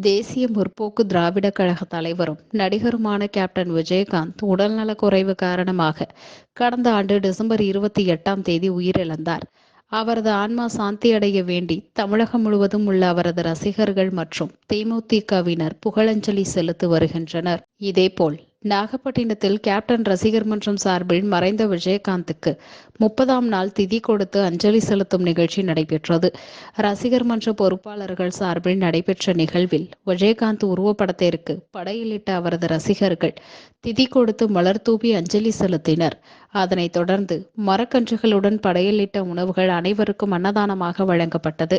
தேசிய முற்போக்கு திராவிட கழக தலைவரும் நடிகருமான கேப்டன் விஜயகாந்த் உடல்நலக்குறைவு காரணமாக கடந்த ஆண்டு டிசம்பர் இருபத்தி எட்டாம் தேதி உயிரிழந்தார். அவரது ஆன்மா சாந்தி அடைய வேண்டி தமிழகம் முழுவதும் உள்ள அவரது ரசிகர்கள் மற்றும் தேமுதிகவினர் புகழஞ்சலி செலுத்தி வருகின்றனர். இதேபோல் நாகப்பட்டினத்தில் கேப்டன் ரசிகர் மன்றம் சார்பில் மறைந்த விஜயகாந்துக்கு முப்பதாம் நாள் திதி கொடுத்து அஞ்சலி செலுத்தும் நிகழ்ச்சி நடைபெற்றது. ரசிகர் மன்ற பொறுப்பாளர்கள் சார்பில் நடைபெற்ற நிகழ்வில் விஜயகாந்த் உருவப்படத்திற்கு படையிலிட்ட அவரது ரசிகர்கள் திதி கொடுத்து மலர் தூவி அஞ்சலி செலுத்தினர். அதனைத் தொடர்ந்து மரக்கன்றுகளுடன் படையலிட்ட உணவுகள் அனைவருக்கும் அன்னதானமாக வழங்கப்பட்டது.